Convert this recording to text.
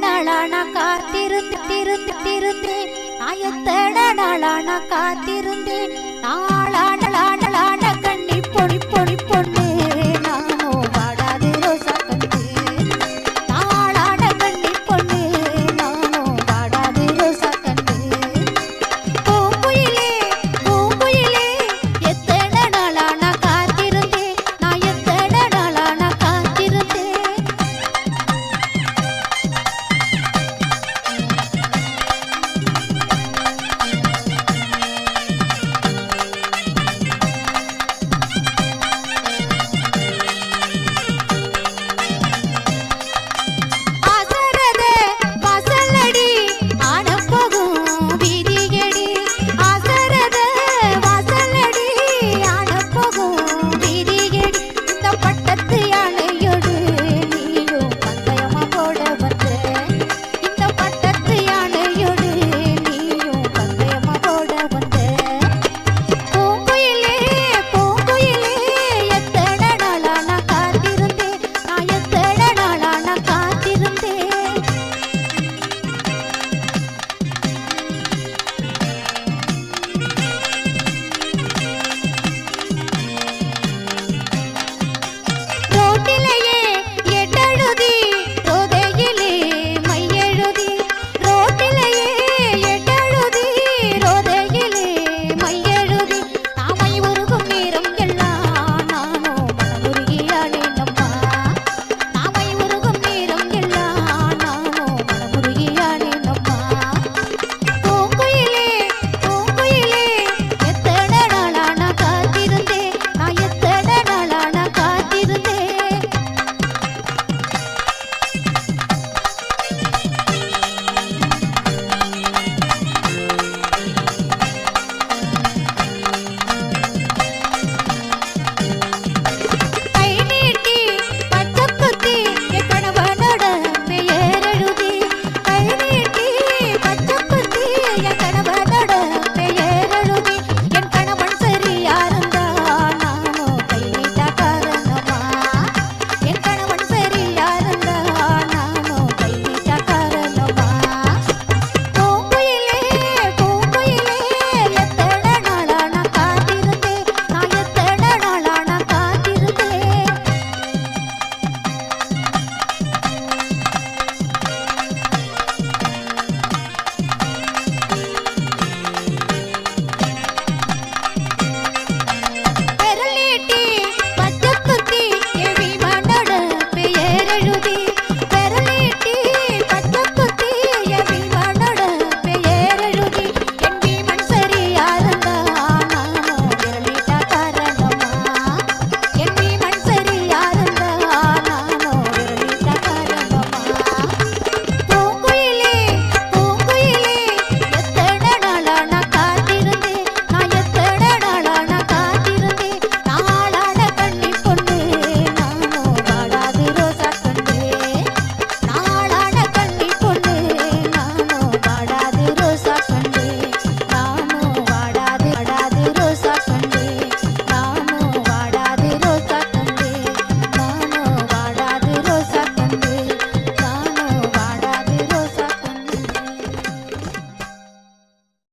நாளான காத்திருந்து திருந்து திருந்து நான் எத்தனை நாளான காத்திருந்தேன் நான்